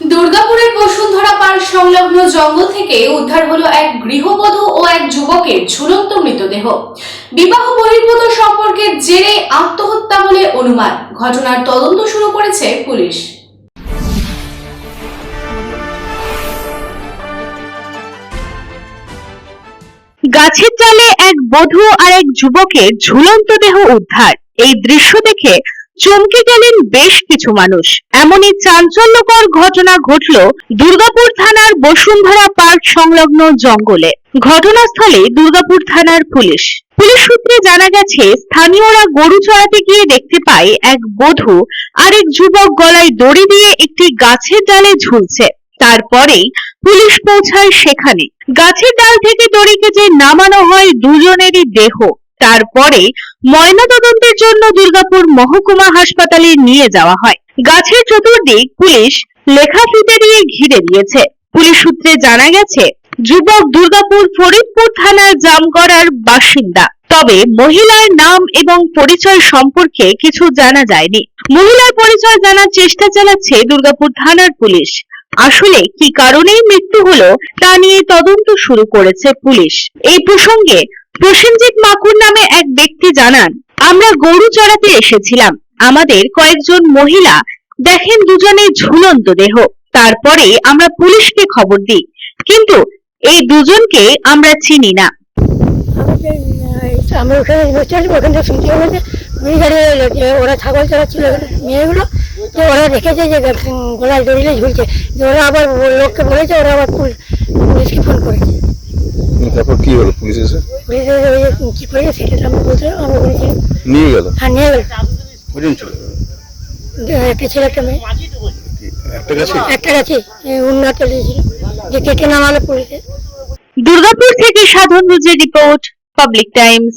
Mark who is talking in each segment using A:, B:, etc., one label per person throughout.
A: দুর্গাপুরের বসুন্ধরা পার্ক সংলগ্ন জঙ্গল থেকে উদ্ধার হলো এক গৃহবধূ ও এক যুবকের ঝুলন্ত মৃতদেহ। বিবাহ বহির্ভূত সম্পর্কের জেরে আত্মহত্যা বলে অনুমান। ঘটনার তদন্ত শুরু করেছে পুলিশ।
B: গাছের ডালে এক বধূ আর এক যুবকের ঝুলন্ত দেহ উদ্ধার। এই দৃশ্য দেখে চমকে গেলেন বেশ কিছু মানুষ। এমনই চাঞ্চল্যকর ঘটনা ঘটল দুর্গাপুর থানার বসুন্ধরা পার্ক সংলগ্ন জঙ্গলে। ঘটনাস্থলে দুর্গাপুর থানার পুলিশ। পুলিশ সূত্রে জানা গেছে, স্থানীয়রা গরু চড়াতে গিয়ে দেখতে পায় এক বধূ আরেক যুবক গলায় দড়ি দিয়ে একটি গাছের ডালে ঝুলছে। তারপরেই পুলিশ পৌঁছায় সেখানে। গাছের ডাল থেকে দড়ি কেটে নামানো হয় দুজনেরই দেহ। তারপরে ময়নাতদন্তের জন্য দুর্গাপুর মহকুমা হাসপাতালে নিয়ে যাওয়া হয়। গাছের চতুর্দিক পুলিশ লেখা ফিতে দিয়ে ঘিরে দিয়েছে। পুলিশ সূত্রে জানা গেছে, যুবক দুর্গাপুর ফরিদপুর থানার জামগড়ার বাসিন্দা। তবে মহিলার নাম এবং পরিচয় সম্পর্কে কিছু জানা যায়নি। মহিলার পরিচয় জানার চেষ্টা চালাচ্ছে দুর্গাপুর থানার পুলিশ। আসলে কি কারণেই মৃত্যু হলো তা নিয়ে তদন্ত শুরু করেছে পুলিশ। এই প্রসঙ্গে প্রসেনজিৎ মাকুর নামে এক ব্যক্তি জানান, আমরা গরু চড়াতে এসেছিলাম। আমাদের কয়েকজন মহিলা দেখেন দুজনে ঝুলন্ত দেহ। তারপরে আমরা পুলিশকে খবর দিই, কিন্তু এই দুজনকে আমরা চিনি না।
C: আমরা ওখানে ওখান থেকে শুনতে হবে যে ওই গাড়ি ওরা ছাগল চড়াচ্ছিল, মেয়েগুলো যে ওরা দেখেছে যে গলায় দড়িলে ঝুলছে। যে ওরা আবার লোককে বলেছে ওরা আবার পুলিশকে ফোন করেছে।
D: তারপর কি হলো পুলিশ এসে?
C: পুলিশ এসে ওই কী করেছে সেটা তো আমরা বলতে আমরা বলেছি
D: নিয়ে গেল?
C: হ্যাঁ নিয়ে গেল।
D: কজন ছিল?
C: একটা ছেলে একটা মেয়ে।
D: একটা গেছে?
C: একটা গেছে উন্নত দিয়েছিল যে কেটে নামালো পুলিশে।
B: দুর্গাপুর থেকে সাধন রুজের report public Times.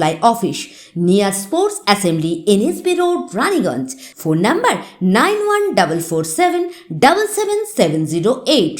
E: supply office near sports assembly NSB road Raniganj phone number nine one double four seven double seven seven zero eight